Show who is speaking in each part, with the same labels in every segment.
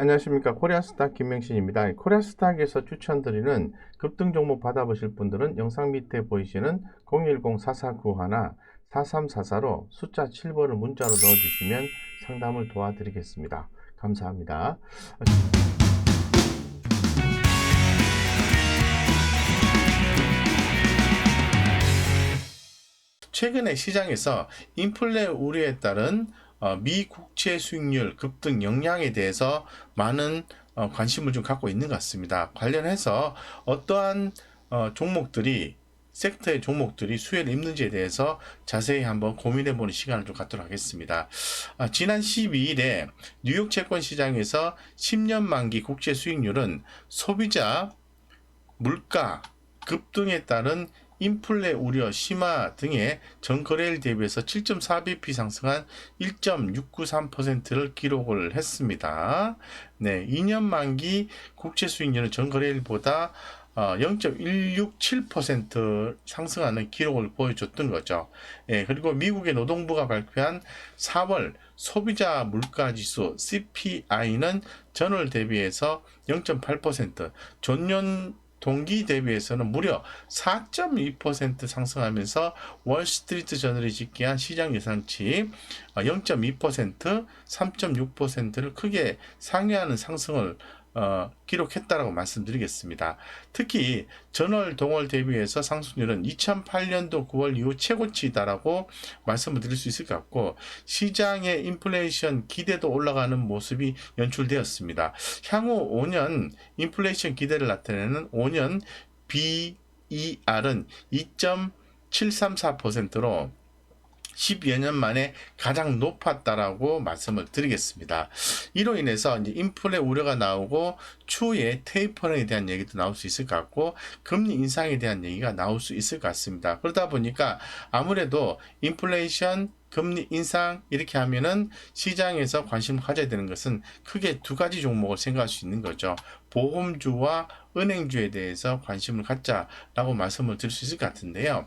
Speaker 1: 안녕하십니까. 코리아스탁 김명신입니다. 코리아스탁에서 추천드리는 급등 종목 받아보실 분들은 영상 밑에 보이시는 010-4491-4344로 숫자 7번을 문자로 넣어주시면 상담을 도와드리겠습니다. 감사합니다. 최근에 시장에서 인플레 우려에 따른 어, 미 국채 수익률 급등 영향에 대해서 많은 어, 관심을 좀 갖고 있는 것 같습니다. 관련해서 어떠한 어, 종목들이 섹터의 종목들이 수혜를 입는지에 대해서 자세히 한번 고민해 보는 시간을 좀 갖도록 하겠습니다. 아, 지난 12일에 뉴욕 채권 시장에서 10년 만기 국채 수익률은 소비자, 물가 급등에 따른 인플레 우려 심화 등의 전거래일 대비해서 7.4bp 상승한 1.693%를 기록을 했습니다. 네, 2년 만기 국채 수익률은 전거래일보다 어, 0.167% 상승하는 기록을 보여줬던 거죠. 예, 그리고 미국의 노동부가 발표한 4월 소비자 물가 지수 CPI는 전월 대비해서 0.8%, 전년 동기 대비해서는 무려 4.2% 상승하면서 월스트리트 저널이 집계한 시장 예상치 0.2%, 3.6%를 크게 상회하는 상승을 어, 기록했다라고 말씀드리겠습니다. 특히 전월 동월 대비해서 상승률은 2008년도 9월 이후 최고치다라고 말씀을 드릴 수 있을 것 같고 시장의 인플레이션 기대도 올라가는 모습이 연출되었습니다. 향후 5년 인플레이션 기대를 나타내는 5년 BER은 2.734%로 10여 년 만에 가장 높았다라고 말씀을 드리겠습니다. 이로 인해서 이제 인플레 우려가 나오고 추후에 테이퍼링에 대한 얘기도 나올 수 있을 것 같고 금리 인상에 대한 얘기가 나올 수 있을 것 같습니다. 그러다 보니까 아무래도 인플레이션 금리 인상 이렇게 하면은 시장에서 관심을 가져야 되는 것은 크게 두 가지 종목을 생각할 수 있는 거죠. 보험주와 은행주에 대해서 관심을 갖자라고 말씀을 드릴 수 있을 것 같은데요.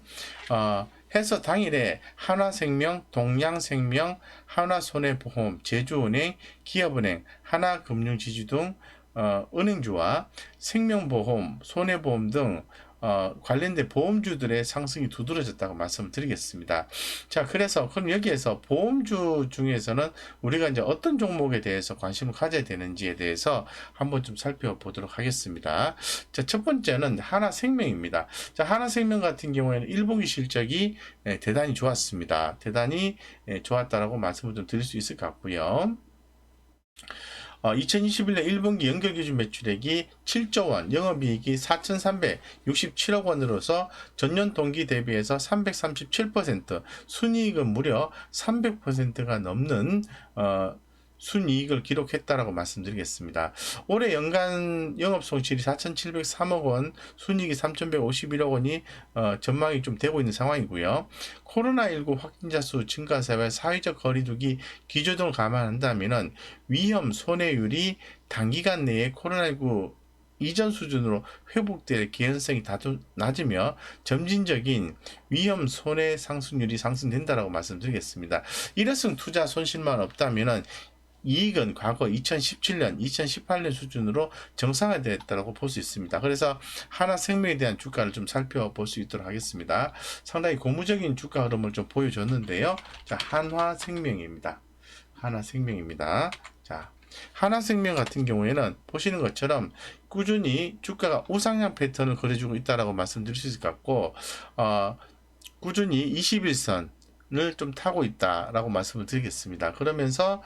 Speaker 1: 어, 해서 당일에 한화생명, 동양생명, 한화손해보험, 제주은행, 기업은행, 하나금융지주 등 어, 은행주와 생명보험, 손해보험 등 어, 관련된 보험주들의 상승이 두드러졌다고 말씀드리겠습니다. 자, 그래서 그럼 여기에서 보험주 중에서는 우리가 이제 어떤 종목에 대해서 관심을 가져야 되는지에 대해서 한번 좀 살펴보도록 하겠습니다. 자, 첫 번째는 하나생명입니다. 자, 하나생명 같은 경우에는 1분기 실적이 예, 대단히 좋았습니다. 대단히 예, 좋았다라고 말씀을 좀 드릴 수 있을 것 같고요. 어, 2021년 1분기 연결기준 매출액이 7조 원, 영업이익이 4,367억 원으로서 전년 동기 대비해서 337%, 순이익은 무려 300%가 넘는 어, 순이익을 기록했다라고 말씀드리겠습니다. 올해 연간 영업 손실이 4,703억 원, 순이익이 3,151억 원이 어, 전망이 좀 되고 있는 상황이고요. 코로나19 확진자 수 증가세와 사회적 거리두기 기조 등을 감안한다면은 위험 손해율이 단기간 내에 코로나19 이전 수준으로 회복될 개연성이 낮으며 점진적인 위험 손해 상승률이 상승된다라고 말씀드리겠습니다. 일회성 투자 손실만 없다면은 이익은 과거 2017년, 2018년 수준으로 정상화되었다고 볼 수 있습니다. 그래서 하나생명에 대한 주가를 좀 살펴볼 수 있도록 하겠습니다. 상당히 고무적인 주가 흐름을 좀 보여줬는데요. 자, 한화생명입니다. 하나생명입니다. 자, 하나생명 같은 경우에는 보시는 것처럼 꾸준히 주가가 우상향 패턴을 그려주고 있다라고 말씀드릴 수 있을 것 같고, 어, 꾸준히 21선, 을 좀 타고 있다라고 말씀을 드리겠습니다. 그러면서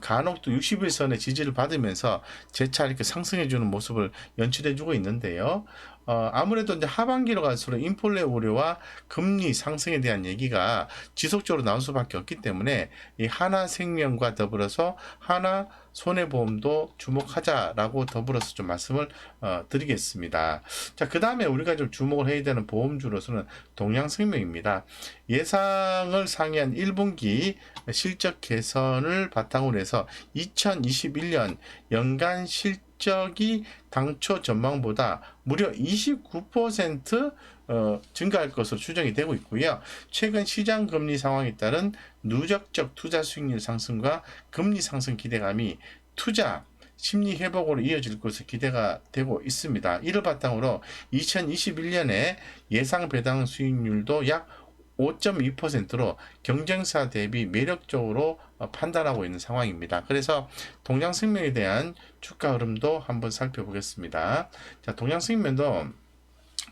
Speaker 1: 간혹 또 60일선의 지지를 받으면서 재차 이렇게 상승해주는 모습을 연출해주고 있는데요. 어, 아무래도 이제 하반기로 갈수록 인플레 우려와 금리 상승에 대한 얘기가 지속적으로 나올 수밖에 없기 때문에 이 하나생명과 더불어서 하나 손해보험도 주목하자라고 더불어서 좀 말씀을 어, 드리겠습니다. 자, 그 다음에 우리가 좀 주목을 해야 되는 보험주로서는 동양생명입니다. 예상을 상회한 1분기 실적 개선을 바탕으로 해서 2021년 연간 실적 실적이 당초 전망보다 무려 29% 어, 증가할 것으로 추정이 되고 있고요. 최근 시장 금리 상황에 따른 누적적 투자 수익률 상승과 금리 상승 기대감이 투자 심리 회복으로 이어질 것으로 기대가 되고 있습니다. 이를 바탕으로 2021년에 예상 배당 수익률도 약 5.2%로 경쟁사 대비 매력적으로 어, 판단하고 있는 상황입니다. 그래서 동양생명에 대한 주가 흐름도 한번 살펴보겠습니다. 자, 동양생명도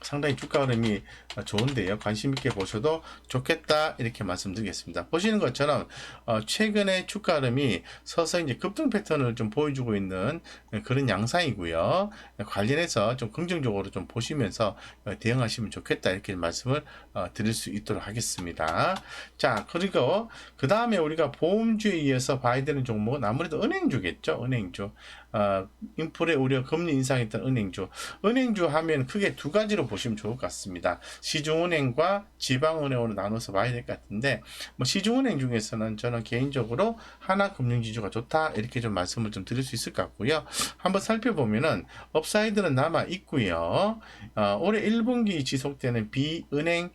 Speaker 1: 상당히 주가 흐름이 좋은데요. 관심 있게 보셔도 좋겠다 이렇게 말씀드리겠습니다. 보시는 것처럼 어, 최근에 주가 흐름이 서서히 이제 급등 패턴을 좀 보여주고 있는 그런 양상이고요. 관련해서 좀 긍정적으로 좀 보시면서 어, 대응하시면 좋겠다 이렇게 말씀을 어, 드릴 수 있도록 하겠습니다. 자 그리고 그 다음에 우리가 보험주에 이어서 봐야 되는 종목은 아무래도 은행주겠죠. 은행주. 어, 인플레 우려 금리 인상했던 은행주. 은행주 하면 크게 두 가지로 보시면 좋을 것 같습니다. 시중은행과 지방은행으로 나눠서 봐야 될 것 같은데, 뭐 시중은행 중에서는 저는 개인적으로 하나금융지주가 좋다 이렇게 좀 말씀을 좀 드릴 수 있을 것 같고요. 한번 살펴보면은 업사이드는 남아 있고요. 어, 올해 1분기 지속되는 비은행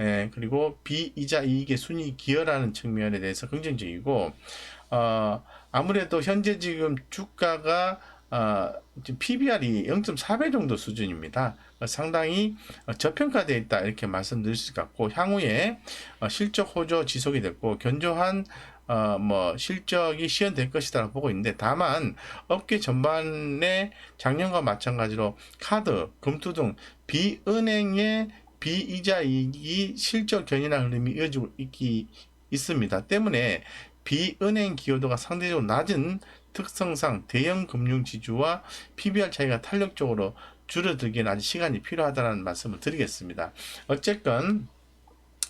Speaker 1: 예, 그리고 비이자 이익의 순위 기여라는 측면에 대해서 긍정적이고 어, 아무래도 현재 지금 주가가 어, PBR이 0.4배 정도 수준입니다. 상당히 저평가되어 있다 이렇게 말씀드릴 수 같고 향후에 어, 실적 호조 지속이 됐고 견조한 어, 뭐 실적이 시현될 것이다 보고 있는데 다만 업계 전반에 작년과 마찬가지로 카드, 금투 등 비은행의 비이자 이익이 실적 견인한 흐름이 이어지고 있기 있습니다. 때문에 비은행 기여도가 상대적으로 낮은 특성상 대형 금융 지주와 PBR 차이가 탄력적으로 줄어들기는 아직 시간이 필요하다는 말씀을 드리겠습니다. 어쨌건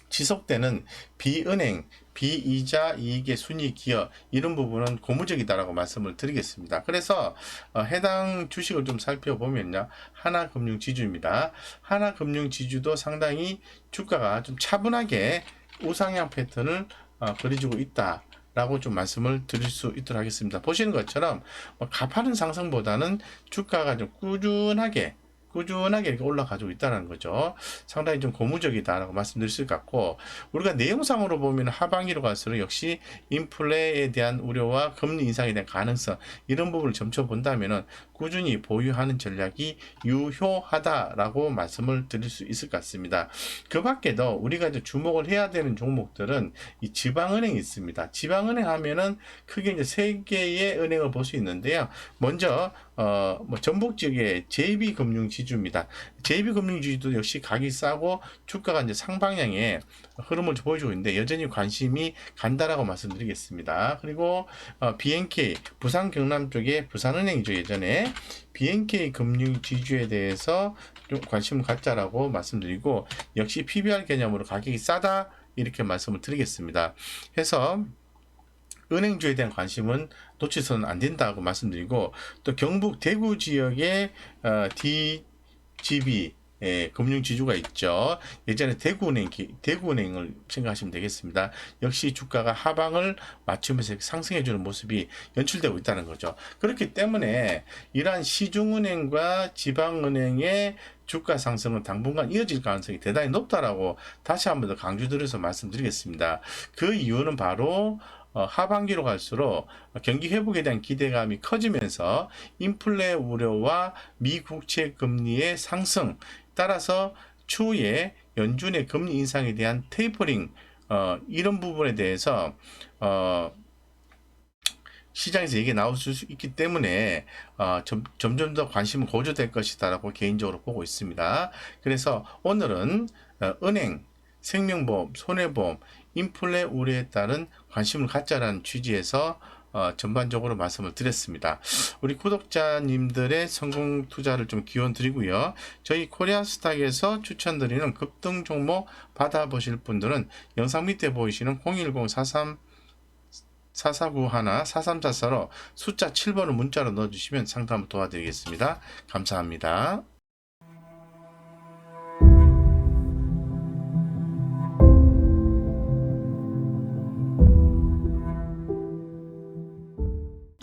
Speaker 1: 지속되는 비은행, 비이자 이익의 순위 기여 이런 부분은 고무적이다라고 말씀을 드리겠습니다. 그래서 어, 해당 주식을 좀 살펴보면요. 하나금융지주입니다. 하나금융지주도 상당히 주가가 좀 차분하게 우상향 패턴을 어, 그려주고 있다. 라고 좀 말씀을 드릴 수 있도록 하겠습니다. 보시는 것처럼 뭐 가파른 상승보다는 주가가 좀 꾸준하게 꾸준하게 이렇게 올라가지고 있다는 거죠. 상당히 좀 고무적이다라고 말씀드릴 수 같고 우리가 내용상으로 보면 하반기로 갈수록 역시 인플레에 대한 우려와 금리 인상에 대한 가능성 이런 부분을 점쳐 본다면은 꾸준히 보유하는 전략이 유효하다라고 말씀을 드릴 수 있을 것 같습니다. 그 밖에도 우리가 이제 주목을 해야 되는 종목들은 이 지방은행이 있습니다. 지방은행 하면은 크게 이제 세 개의 은행을 볼 수 있는데요. 먼저 어, 뭐 전북 지역의 JB금융지 주입니다. JB금융지주도 역시 가격이 싸고 주가가 이제 상방향의 흐름을 보여주고 있는데 여전히 관심이 간다라고 말씀드리겠습니다. 그리고 어, BNK 부산 경남 쪽에 부산은행이죠 예전에 BNK 금융지주에 대해서 좀 관심을 갖자라고 말씀드리고 역시 PBR 개념으로 가격이 싸다 이렇게 말씀을 드리겠습니다. 해서 은행주에 대한 관심은 놓치서는 안 된다고 말씀드리고 또 경북 대구 지역의 어, DGB 예, 금융 지주가 있죠. 예전에 대구은행, 대구은행을 생각하시면 되겠습니다. 역시 주가가 하방을 맞추면서 상승해주는 모습이 연출되고 있다는 거죠. 그렇기 때문에 이러한 시중은행과 지방은행의 주가 상승은 당분간 이어질 가능성이 대단히 높다라고 다시 한 번 더 강조드려서 말씀드리겠습니다. 그 이유는 바로 어, 하반기로 갈수록 경기 회복에 대한 기대감이 커지면서 인플레 우려와 미국채 금리의 상승 따라서 추후에 연준의 금리 인상에 대한 테이퍼링 어, 이런 부분에 대해서 어, 시장에서 얘기 나올 수 있기 때문에 어, 점, 점점 더 관심은 고조될 것이다라고 개인적으로 보고 있습니다. 그래서 오늘은 어, 은행, 생명보험, 손해보험, 인플레 우려에 따른 관심을 갖자라는 취지에서 어, 전반적으로 말씀을 드렸습니다. 우리 구독자님들의 성공 투자를 좀 기원 드리고요. 저희 코리아 스탁에서 추천드리는 급등 종목 받아보실 분들은 영상 밑에 보이시는 010-43 4491 4344로 숫자 7번을 문자로 넣어주시면 상담을 도와드리겠습니다. 감사합니다.